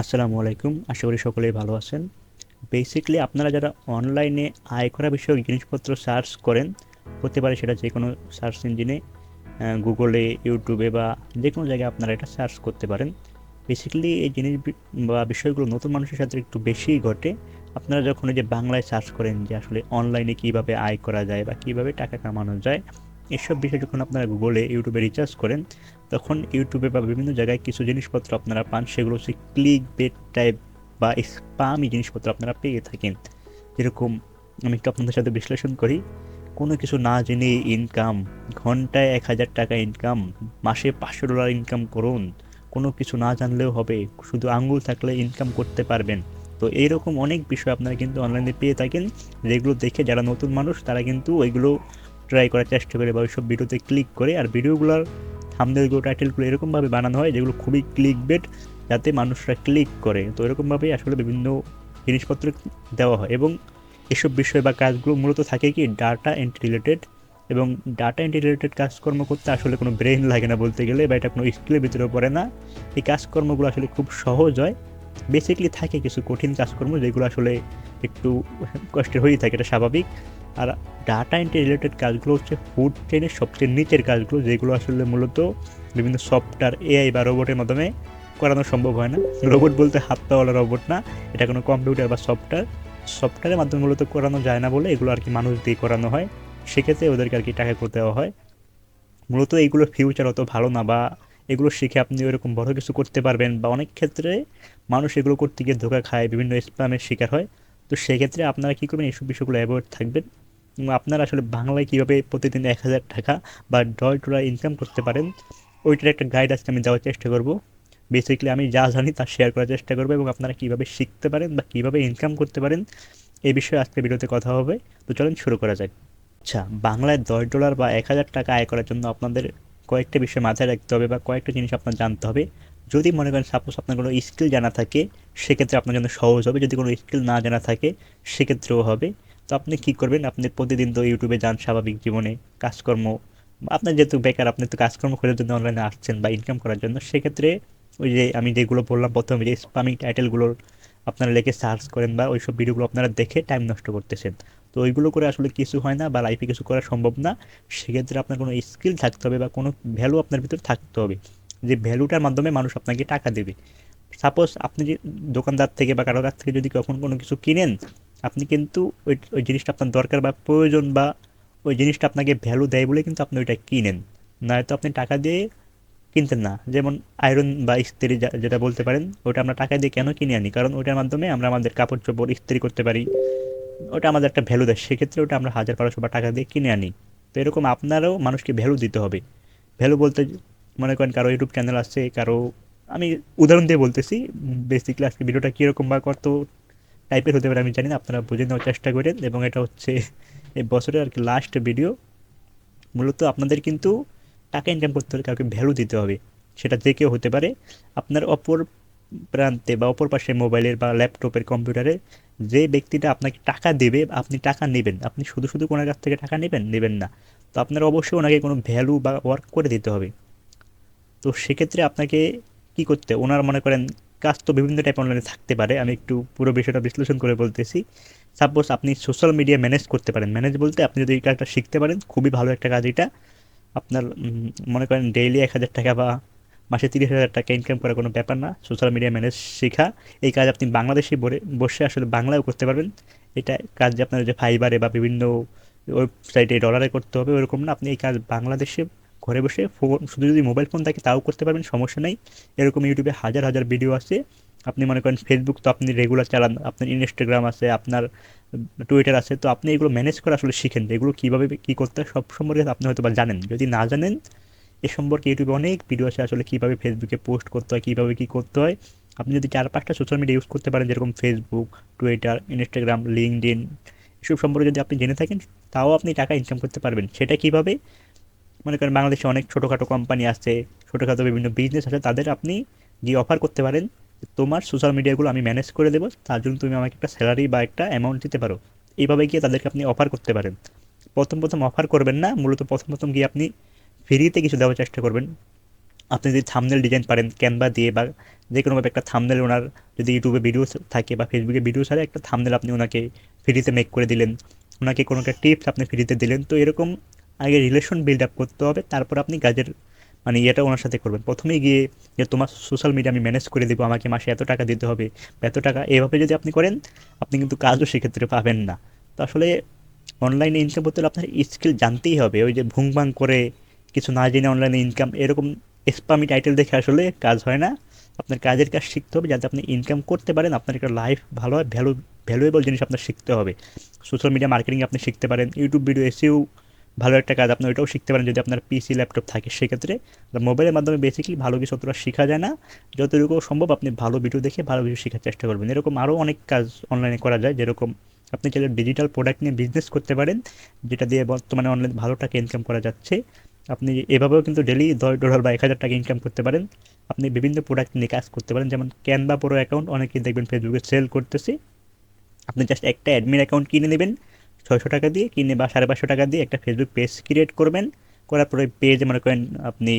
আসসালামু আলাইকুম। আশা করি সকলেই ভালো আছেন। বেসিক্যালি আপনারা যারা অনলাইনে আয় করা বিষয়ক জিনিসপত্র সার্চ করেন, হতে পারে সেটা যে কোনো সার্চ ইঞ্জিনে গুগলে ইউটিউবে বা যে কোনো জায়গায় আপনারা এটা সার্চ করতে পারেন। বেসিক্যালি এই জিনিস বা বিষয়গুলো নতুন মানুষের সাথে একটু বেশিই ঘটে। আপনারা যখন এই যে বাংলায় সার্চ করেন যে আসলে অনলাইনে কীভাবে আয় করা যায় বা কীভাবে টাকা কামানো যায় এসব বিষয় যখন আপনারা গুগলে ইউটিউবে রিচার্জ করেন, তখন ইউটিউবে বা বিভিন্ন জায়গায় কিছু জিনিসপত্র আপনারা পান, সেগুলো হচ্ছে ক্লিক বেট টাইপ বা স্পামি জিনিসপত্র আপনারা পেয়ে থাকেন। যেরকম আমি একটু আপনাদের সাথে বিশ্লেষণ করি, কোনো কিছু না জেনে ইনকাম ঘন্টায় এক হাজার টাকা ইনকাম মাসে পাঁচশো ডলার ইনকাম করুন, কোনো কিছু না জানলেও হবে, শুধু আঙ্গুল থাকলে ইনকাম করতে পারবেন। তো এইরকম অনেক বিষয় আপনারা কিন্তু অনলাইনে পেয়ে থাকেন। যেগুলো দেখে যারা নতুন মানুষ, তারা কিন্তু ওইগুলো ট্রাই করার চেষ্টা করে বা ওইসব ভিডিওতে ক্লিক করে। আর ভিডিওগুলোর থামনেলগুলো টাইটেলগুলো এরকমভাবে বানানো হয় যেগুলো খুবই ক্লিক বেট যাতে মানুষরা ক্লিক করে। তো এরকমভাবেই আসলে বিভিন্ন জিনিসপত্র দেওয়া হয়। এবং এসব বিষয় বা কাজগুলো মূলত থাকে কি ডাটা এন্ট্রি রিলেটেড এবং ডাটা এন্ট্রি রিলেটেড কাজকর্ম করতে আসলে কোনো ব্রেন লাগে না বলতে গেলে বা এটা কোনো স্কিলের ভিতরে পড়ে না। এই কাজকর্মগুলো আসলে খুব সহজ হয়। বেসিকলি থাকে কিছু কঠিন কাজকর্ম যেগুলো আসলে একটু কষ্টের হয়েই থাকে, এটা স্বাভাবিক। আর ডাটা এন্ট্রি রিলেটেড কাজগুলো হচ্ছে ফুড চেনের সবচেয়ে নিচের কাজগুলো, যেগুলো আসলে মূলত বিভিন্ন সফটওয়্যার এআই বা রোবটের মাধ্যমে করানো সম্ভব হয় না। রোবট বলতে হাত পাওয়ালা রোবট না, এটা কোনো কম্পিউটার বা সফটওয়্যার সফটওয়্যারের মাধ্যমে মূলত করানো যায় না বলে এগুলো আর কি মানুষ দিয়ে করানো হয়। সেক্ষেত্রে ওদেরকে আর কি টাকা করে দেওয়া হয়। মূলত এইগুলো ফিউচার অত ভালো না বা এগুলো শিখে আপনি ওইরকম বড় কিছু করতে পারবেন বা অনেক ক্ষেত্রে মানুষ এগুলো করতে গিয়ে ধোকা খায়, বিভিন্ন স্প্যামের শিকার হয়। তো সেক্ষেত্রে আপনারা কী করবেন? এইসব বিষয়গুলো অ্যাভয়েড থাকবেন। আপনারা আসলে বাংলায় কীভাবে প্রতিদিন এক হাজার টাকা বা ডয় ডলার ইনকাম করতে পারেন, ওইটার একটা গাইড আজকে আমি দেওয়ার চেষ্টা করব। বেসিক্যালি আমি যা জানি তা শেয়ার করার চেষ্টা করব এবং আপনারা কীভাবে শিখতে পারেন বা কীভাবে ইনকাম করতে পারেন, এই বিষয়ে আজকে ভিডিওতে কথা হবে। তো চলেন শুরু করা যাক। আচ্ছা বাংলায় দশ ডলার বা এক হাজার টাকা আয় করার জন্য আপনাদের কয়েকটা বিষয় মাথায় রাখতে হবে বা কয়েকটা জিনিস আপনার জানতে হবে। যদি মনে করেন সাপোজ আপনার কোনো স্কিল জানা থাকে সেক্ষেত্রে আপনার জন্য সহজ হবে। যদি কোনো স্কিল না জানা থাকে, সেক্ষেত্রেও হবে। তো আপনি কী করবেন? আপনি প্রতিদিন তো ইউটিউবে যান স্বাভাবিক জীবনে, কাজকর্ম। আপনার যেহেতু বেকার, আপনি তো কাজকর্ম খোঁজার জন্য অনলাইনে আসছেন বা ইনকাম করার জন্য। সেক্ষেত্রে ওই যে আমি যেগুলো বললাম, প্রথমে যে স্পামিং টাইটেলগুলোর আপনারা লেখে সার্চ করেন বা ওইসব ভিডিওগুলো আপনারা দেখে টাইম নষ্ট করতেছেন। তো ওইগুলো করে আসলে কিছু হয় না বা লাইফে কিছু করা সম্ভব না। সেক্ষেত্রে আপনার কোনো স্কিল থাকতে হবে বা কোনো ভ্যালু আপনার ভিতরে থাকতে হবে। যে ভ্যালুটার মাধ্যমে মানুষ আপনাকে টাকা দেবে। সাপোজ আপনি যে দোকানদার থেকে বা কারও কাছ থেকে যদি কখন কোনো কিছু কিনেন, আপনি কিন্তু ওই ওই জিনিসটা আপনার দরকার বা প্রয়োজন বা ওই জিনিসটা আপনাকে ভ্যালু দেয় বলে কিন্তু আপনি ওইটা কিনেন। নয়তো আপনি টাকা দিয়ে কিনতেন না। যেমন আয়রন বা ইস্ত্রি যেটা বলতে পারেন, ওটা আমরা টাকা দিয়ে কেন কিনে আনি? কারণ ওটার মাধ্যমে আমরা আমাদের কাপড় চোপড় ইস্ত্রি করতে পারি। ওটা আমাদের একটা ভ্যালু দেয়। সেক্ষেত্রে ওটা আমরা হাজার বারোশো বা টাকা দিয়ে কিনে আনি। তো এরকম আপনারও মানুষকে ভ্যালু দিতে হবে। ভ্যালু বলতে মনে করেন কারও ইউটিউব চ্যানেল আছে, কারও আমি উদাহরণ দিয়ে বলতেছি বেসিক্যালি আজকে ভিডিওটা কীরকম বা কত টাইপের হতে পারে আমি জানি না, আপনারা বুঝে নেওয়ার চেষ্টা করেন এবং এটা হচ্ছে এই বছরের আর কি লাস্ট ভিডিও মূলত আপনাদের কিন্তু টাকা ইনকাম করতে হলে কাউকে ভ্যালু দিতে হবে, সেটা যে কেউ হতে পারে। আপনার অপর প্রান্তে বা অপর পাশে মোবাইলের বা ল্যাপটপের কম্পিউটারে যে ব্যক্তিটা আপনাকে টাকা দেবে, আপনি টাকা নেবেন। আপনি শুধু শুধু কোনার কাছ থেকে টাকা নেবেন নেবেন না। তো আপনার অবশ্যই ওনাকে কোনো ভ্যালু বা ওয়ার্ক করে দিতে হবে। তো সেক্ষেত্রে আপনাকে কি করতে, ওনার মনে করেন কাজ তো বিভিন্ন টাইপ অনলাইনে থাকতে পারে, আমি একটু পুরো বিষয়টা বিশ্লেষণ করে বলতেছি। সাপোজ আপনি সোশ্যাল মিডিয়া ম্যানেজ করতে পারেন। ম্যানেজ বলতে আপনি যদি এই কাজটা শিখতে পারেন, খুবই ভালো একটা কাজ এটা। আপনার মনে করেন ডেইলি এক হাজার টাকা বা মাসে তিরিশ হাজার টাকা ইনকাম করা কোনো ব্যাপার না। সোশ্যাল মিডিয়া ম্যানেজ শেখা। এই কাজ আপনি বাংলাদেশে বসে আসলে বাংলায়ও করতে পারবেন। এটা কাজ যে আপনার যে ফাইবারে বা বিভিন্ন ওয়েবসাইটে ডলারে করতে হবে, ওরকম না। আপনি এই কাজ বাংলাদেশে ঘরে বসে ফোন, শুধু যদি মোবাইল ফোন থাকে তাও করতে পারবেন, সমস্যা নেই। এরকম ইউটিউবে হাজার হাজার ভিডিও আছে। আপনি মনে করেন ফেসবুক তো আপনি রেগুলার চালান, আপনার ইনস্টাগ্রাম আছে, আপনার টুইটার আছে, তো আপনি এগুলো ম্যানেজ করা আসলে শিখেন এগুলো কীভাবে কী করতে হয়, সব সম্পর্কে আপনি হয়তো বা জানেন। যদি না জানেন, এ সম্পর্কে ইউটিউবে অনেক ভিডিও আছে আসলে কীভাবে ফেসবুকে পোস্ট করতে হয়, কীভাবে কী করতে হয়। আপনি যদি চার পাঁচটা সোশ্যাল মিডিয়া ইউজ করতে পারেন, যেরকম ফেসবুক টুইটার ইনস্টাগ্রাম লিঙ্কডিন এসব সম্পর্কে যদি আপনি জেনে থাকেন, তাও আপনি টাকা ইনকাম করতে পারবেন। সেটা কীভাবে? মনে করেন বাংলাদেশে অনেক ছোটোখাটো কোম্পানি আছে, ছোটোখাটো বিভিন্ন বিজনেস আছে, তাদের আপনি গিয়ে অফার করতে পারেন, তোমার সোশ্যাল মিডিয়াগুলো আমি ম্যানেজ করে দেবো, তার জন্য তুমি আমাকে একটা স্যালারি বা একটা অ্যামাউন্ট দিতে পারো। এইভাবে গিয়ে তাদেরকে আপনি অফার করতে পারেন। প্রথম প্রথম অফার করবেন না, মূলত প্রথম প্রথম গিয়ে আপনি ফ্রিতে কিছু দেওয়ার চেষ্টা করবেন। আপনি যদি থামনেল ডিজাইন পারেন ক্যানভা দিয়ে বা যে কোনোভাবে একটা থামনেল ওনার যদি ইউটিউবে ভিডিও থাকে বা ফেসবুকে ভিডিও ছাড়া একটা থামনেল আপনি ওনাকে ফ্রিতে মেক করে দিলেন। ওনাকে কোনো একটা টিপস আপনি ফ্রিতে দিলেন। তো এরকম আগে রিলেশন বিল্ড আপ করতে হবে, তারপর আপনি কাজের মানে ইয়েটা ওনার সাথে করবেন। প্রথমেই গিয়ে যে তোমার সোশ্যাল মিডিয়া আমি ম্যানেজ করে দেবো, আমাকে মাসে এত টাকা দিতে হবে এত টাকা, এভাবে যদি আপনি করেন, আপনি কিন্তু কাজও সেক্ষেত্রে পাবেন না। তো আসলে অনলাইনে ইনকাম করতে হলে আপনার স্কিল জানতেই হবে। ওই যে ভুংবাং করে কিছু না জেনে অনলাইনে ইনকাম এরকম স্পামি টাইটেল দেখে আসলে কাজ হয় না। আপনার কাজের কাজ শিখতে হবে, যাতে আপনি ইনকাম করতে পারেন, আপনার একটা লাইফ ভালো হয় ভ্যালু ভ্যালুয়েবল জিনিস আপনার শিখতে হবে। সোশ্যাল মিডিয়া মার্কেটিং আপনি শিখতে পারেন ইউটিউব ভিডিও এসেও ভালো একটা কাজ, আপনি ওইটাও শিখতে পারেন যদি আপনার পিসি ল্যাপটপ থাকে। সেক্ষেত্রে মোবাইলের মাধ্যমে বেসিকলি ভালো কিছু অতটা শেখা যায় না। যতটুকু সম্ভব আপনি ভালো ভিডিও দেখে ভালো কিছু শেখার চেষ্টা করবেন। এরকম আরও অনেক কাজ অনলাইনে করা যায়, যেরকম আপনি চাইলে ডিজিটাল প্রোডাক্ট নিয়ে বিজনেস করতে পারেন, যেটা দিয়ে বর্তমানে অনলাইন ভালো টাকা ইনকাম করা যাচ্ছে। আপনি এভাবেও কিন্তু ডেলি দশ ডলার বা এক হাজার টাকা ইনকাম করতে পারেন। আপনি বিভিন্ন প্রোডাক্ট নিয়ে কাজ করতে পারেন, যেমন ক্যানভা প্রো অ্যাকাউন্ট অনেকেই দেখবেন ফেসবুকে সেল করতেছে। আপনি জাস্ট একটা অ্যাডমিন অ্যাকাউন্ট কিনে নেবেন। ছয়শো টাকা দিয়ে কিনে বা সাড়ে পাঁচশো টাকা দিয়ে একটা ফেসবুক পেজ ক্রিয়েট করবেন। করার পরে পেজে মনে করেন আপনি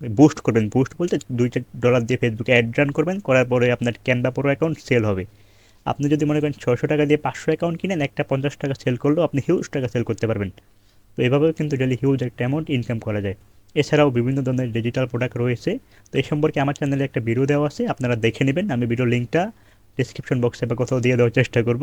বুস্ট করবেন। বুস্ট বলতে দুই চার ডলার দিয়ে ফেসবুকে অ্যাড রান করবেন। করার পরে আপনার ক্যানভা প্রো অ্যাকাউন্ট সেল হবে। আপনি যদি মনে করেন ছয়শো টাকা দিয়ে পাঁচশো অ্যাকাউন্ট কিনেন, একটা পঞ্চাশ টাকা সেল করলেও আপনি হিউজ টাকা সেল করতে পারবেন। তো এভাবেও কিন্তু ডেলি হিউজ একটা অ্যামাউন্ট ইনকাম করা যায়। এছাড়াও বিভিন্ন ধরনের ডিজিটাল প্রোডাক্ট রয়েছে। তো এই সম্পর্কে আমার চ্যানেলে একটা ভিডিও দেওয়া আছে, আপনারা দেখে নেবেন। আমি ভিডিও লিঙ্কটা ডিসক্রিপশন বক্সে বা কোথাও দিয়ে দেওয়ার চেষ্টা করব।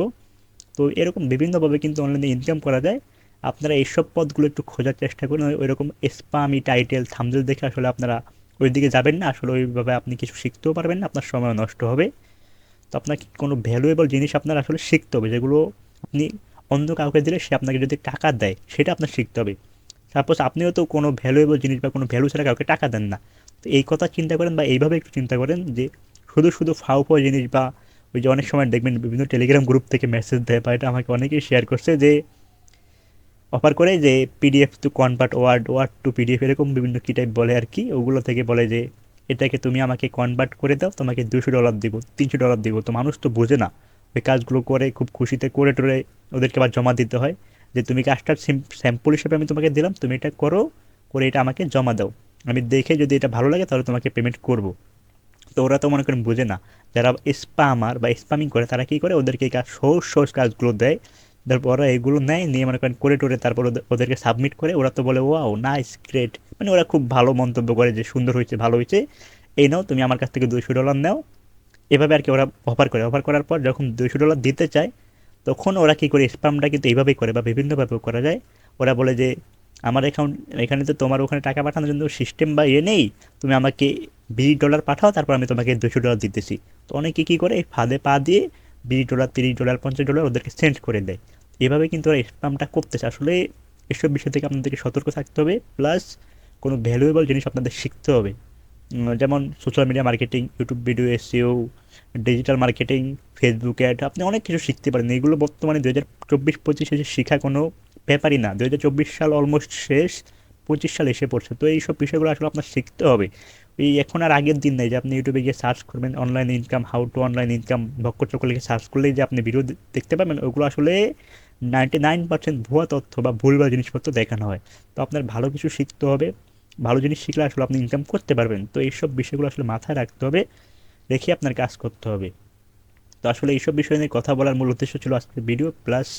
তো এরকম বিভিন্নভাবে কিন্তু অনলাইনে ইনকাম করা যায়। আপনারা এইসব পদগুলো একটু খোঁজার চেষ্টা করুন। ওই রকম স্পামি টাইটেল থামজেল দেখে আসলে আপনারা ওই দিকে যাবেন না। আসলে ওইভাবে আপনি কিছু শিখতেও পারবেন না, আপনার সময় নষ্ট হবে। তো আপনাকে কোনো ভ্যালুয়েবল জিনিস আপনার আসলে শিখতে হবে, যেগুলো আপনি অন্য কাউকে দিলে সে আপনাকে যদি টাকা দেয়, সেটা আপনার শিখতে হবে। সাপোজ আপনিও তো কোনো ভ্যালুয়েবল জিনিস বা কোনো ভ্যালু ছাড়া কাউকে টাকা দেন না। তো এই কথা চিন্তা করেন বা এইভাবে একটু চিন্তা করেন যে শুধু শুধু ফাউ ফাউ জিনিস বা ওই যে অনেক সময় দেখবেন বিভিন্ন টেলিগ্রাম গ্রুপ থেকে মেসেজ দেয় বা এটা আমাকে অনেকেই শেয়ার করছে যে অফার করে যে PDF to convert word word to PDF এরকম বিভিন্ন কী টাইপ বলে আর কি, ওগুলো থেকে বলে যে, এটাকে তুমি আমাকে কনভার্ট করে দাও, তোমাকে দুশো ডলার দিব, তিনশো ডলার দিব। তো মানুষ তো বোঝে না ওই কাজগুলো করে খুব খুশিতে করে টোরে ওদেরকে আবার জমা দিতে হয়। যে তুমি কাজটার স্যাম্পল হিসেবে আমি তোমাকে দিলাম, তুমি এটা করো, করে এটা আমাকে জমা দাও। আমি দেখে যদি এটা ভালো লাগে তাহলে তোমাকে পেমেন্ট করব। তো ওরা তো মনে করেন বোঝে না। যারা স্পামার বা স্পামিং করে, তারা কী করে? ওদেরকে কাজ সোর্স সোর্স কাজগুলো দেয়। তারপর ওরা এগুলো নেয়, নিয়ে মনে করেন করে টোরে তারপর ওদেরকে সাবমিট করে, ওরা তো বলে ওয়াও নাইস গ্রেট মানে ওরা খুব ভালো মন্তব্য করে যে, সুন্দর হয়েছে, ভালো হয়েছে। এই নাও, তুমি আমার কাছ থেকে দুইশো ডলার নাও। এভাবে আর কি ওরা অফার করে। অফার করার পর যখন দুইশো ডলার দিতে চায়, তখন ওরা কী করে? স্পামটা কিন্তু এইভাবেই করে বা বিভিন্নভাবেও করা যায়। ওরা বলে যে, আমার অ্যাকাউন্ট এখানে তো তোমার ওখানে টাকা পাঠানোর জন্য সিস্টেম বা ইয়ে নেই। তুমি আমাকে বিশ ডলার পাঠাও, তারপর আমি তোমাকে দুশো ডলার দিতেছি। তো অনেকে কী করে, এই ফাঁদে পা দিয়ে বিশ ডলার, তিরিশ ডলার, পঞ্চাশ ডলার ওদেরকে সেন্ড করে দেয়। এভাবে কিন্তু ওরা স্পামটা করতেছে। আসলে এসব বিষয় থেকে আপনাদেরকে সতর্ক থাকতে হবে প্লাস কোনো ভ্যালুয়েবল জিনিস আপনাদের শিখতে হবে। যেমন social media marketing YouTube video SEO digital marketing Facebook ad আপনি অনেক কিছু শিখতে পারেন। এগুলো বর্তমানে দু হাজার চব্বিশ, পঁচিশে শেখা কোনো ব্যাপারই না। দু হাজার চব্বিশ সাল অলমোস্ট শেষ, পঁচিশ সাল এসে পড়ছে। তো এইসব বিষয়গুলো আসলে আপনার শিখতে হবে। এই এখন আর আগের দিন নেই যে আপনি ইউটিউবে গিয়ে সার্চ করবেন online income how to online income ভক্কচক্র লিখে সার্চ করলেই যে আপনি ভিডিও দেখতে পাবেন, ওগুলো আসলে নাইনটি নাইন পার্সেন্ট ভুয়া তথ্য বা ভুল ভুলভাল জিনিসপত্র দেখানো হয়। তো আপনার ভালো কিছু শিখতে হবে, ভালো জিনিস শিখলে আসলে আপনি ইনকাম করতে পারবেন। তো এইসব বিষয়গুলো আসলে মাথায় রাখতে হবে, রেখে আপনার কাজ করতে হবে। তো আসলে এইসব বিষয় নিয়ে কথা বলার মূল উদ্দেশ্য ছিল আজকের ভিডিও প্লাস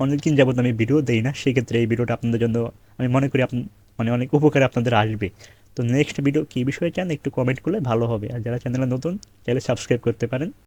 অনেকদিন যাবত আমি ভিডিও দিই না, সেক্ষেত্রে এই ভিডিওটা আপনাদের জন্য আমি মনে করি আপনি মানে অনেক উপকারে আপনাদের আসবে। তো নেক্সট ভিডিও কী বিষয়ে চান একটু কমেন্ট করলে ভালো হবে। আর যারা চ্যানেলে নতুন চাইলে সাবস্ক্রাইব করতে পারেন।